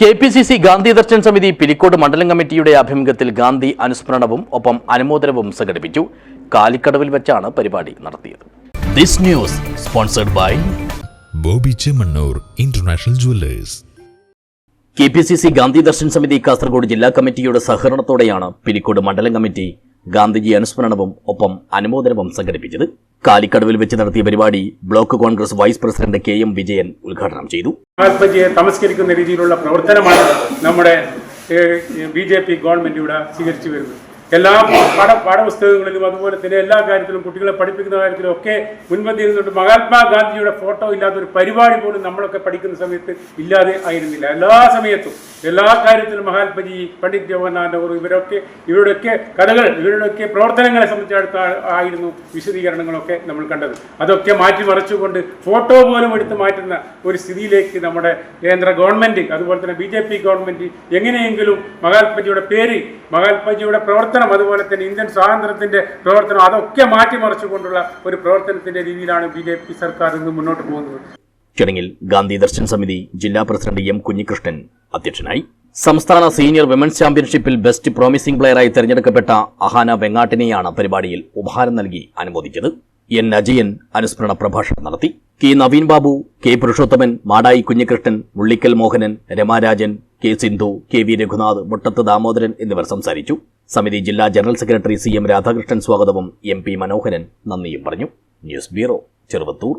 K P C C Gandhi Darshan Samiti Pilicode മണ്ഡലം കമ്മിറ്റിയുടെ ആഭിമുഖ്യത്തിൽ ഗാന്ധി അനുസ്മരണവും ഒപ്പം അനുമോദനവും സംഘടിപ്പിച്ചു. കാലിക്കടവിൽ വെച്ചാണ് പരിപാടി നടത്തിയത്. This news sponsored by Boby Chemmanur international jewellers. K P C C Gandhi Darshan Samiti Kasaragod ജില്ലാ കമ്മിറ്റിയുടെ സഹകരണത്തോടെയാണ് പിലിക്കോട് മണ്ഡലം കമ്മിറ്റി ഗാന്ധിജി അനുസ്മരണവും ഒപ്പം അനുമോദനവും സംഘടിപ്പിച്ചത്. കാലിക്കടവിൽ വെച്ച് നടത്തിയ പരിപാടി block Congress vice president K M Vijayan ഉദ്ഘാടനം ചെയ്തു. മഹാത്മജിയെ തമസ്കരിക്കുന്ന രീതിയിലുള്ള പ്രവർത്തനമാണ് നമ്മുടെ ബി ജെ പി ഗവൺമെന്റ് ഇവിടെ സ്വീകരിച്ചു വരുന്നത്. എല്ലാ പാഠ പാഠപുസ്തകങ്ങളിലും അതുപോലെ തന്നെ എല്ലാ കാര്യത്തിലും കുട്ടികളെ പഠിപ്പിക്കുന്ന കാര്യത്തിലും ഒക്കെ മുൻപന്തിയിൽ നിന്നുകൊണ്ട് മഹാത്മാഗാന്ധിയുടെ ഫോട്ടോ ഇല്ലാത്ത ഒരു പരിപാടി പോലും നമ്മളൊക്കെ പഠിക്കുന്ന സമയത്ത് ഇല്ലാതെ ആയിരുന്നില്ല. എല്ലാ സമയത്തും എല്ലാ കാര്യത്തിലും മഹാത്മജി പണ്ഡിറ്റ് ജവഹർലാൽ നെഹ്റു ഇവരൊക്കെ ഇവരുടെയൊക്കെ കഥകൾ ഇവരുടെയൊക്കെ പ്രവർത്തനങ്ങളെ സംബന്ധിച്ചിടത്ത് ആയിരുന്നു വിശദീകരണങ്ങളൊക്കെ നമ്മൾ കണ്ടത്. അതൊക്കെ മാറ്റിമറിച്ചുകൊണ്ട് ഫോട്ടോ പോലും എടുത്ത് മാറ്റുന്ന ഒരു സ്ഥിതിയിലേക്ക് നമ്മുടെ കേന്ദ്ര ഗവൺമെന്റ് അതുപോലെ തന്നെ ബി ഗവൺമെന്റ് എങ്ങനെയെങ്കിലും മഹാത്മജിയുടെ പേര് മഹാത്മജിയുടെ പ്രവർത്തനം അതുപോലെ തന്നെ ഇന്ത്യൻ സ്വാതന്ത്ര്യത്തിന്റെ പ്രവർത്തനം അതൊക്കെ മാറ്റിമറിച്ചുകൊണ്ടുള്ള ഒരു പ്രവർത്തനത്തിന്റെ രീതിയിലാണ് ബി ജെ പി സർക്കാർ ഇന്ന് മുന്നോട്ട് പോകുന്നത്. ചടങ്ങിൽ ഗാന്ധി ദർശൻ സമിതി ജില്ലാ പ്രസിഡന്റ് എം കുഞ്ഞികൃഷ്ണൻ അധ്യക്ഷനായി. സംസ്ഥാന സീനിയർ വിമൻസ് ചാമ്പ്യൻഷിപ്പിൽ ബെസ്റ്റ് പ്രോമിസിംഗ് പ്ലെയറായി തെരഞ്ഞെടുക്കപ്പെട്ട അഹാന വെങ്ങാട്ടിനെയാണ് പരിപാടിയിൽ ഉപഹാരം നൽകി അനുമോദിച്ചത്. എൻ അജയൻ അനുസ്മരണ പ്രഭാഷണം നടത്തി. K Naveen Babu K Purushothaman Madayi Kunhikrishnan Mullikkal Mohanan Ramarajan K Sindhu K V Raghunath Muttath Damodaran എന്നിവർ സംസാരിച്ചു. സമിതി ജില്ലാ general secretary C M Radhakrishnan സ്വാഗതവും എം പി മനോഹരൻ നന്ദിയും പറഞ്ഞു. News bureau Cheruvathur.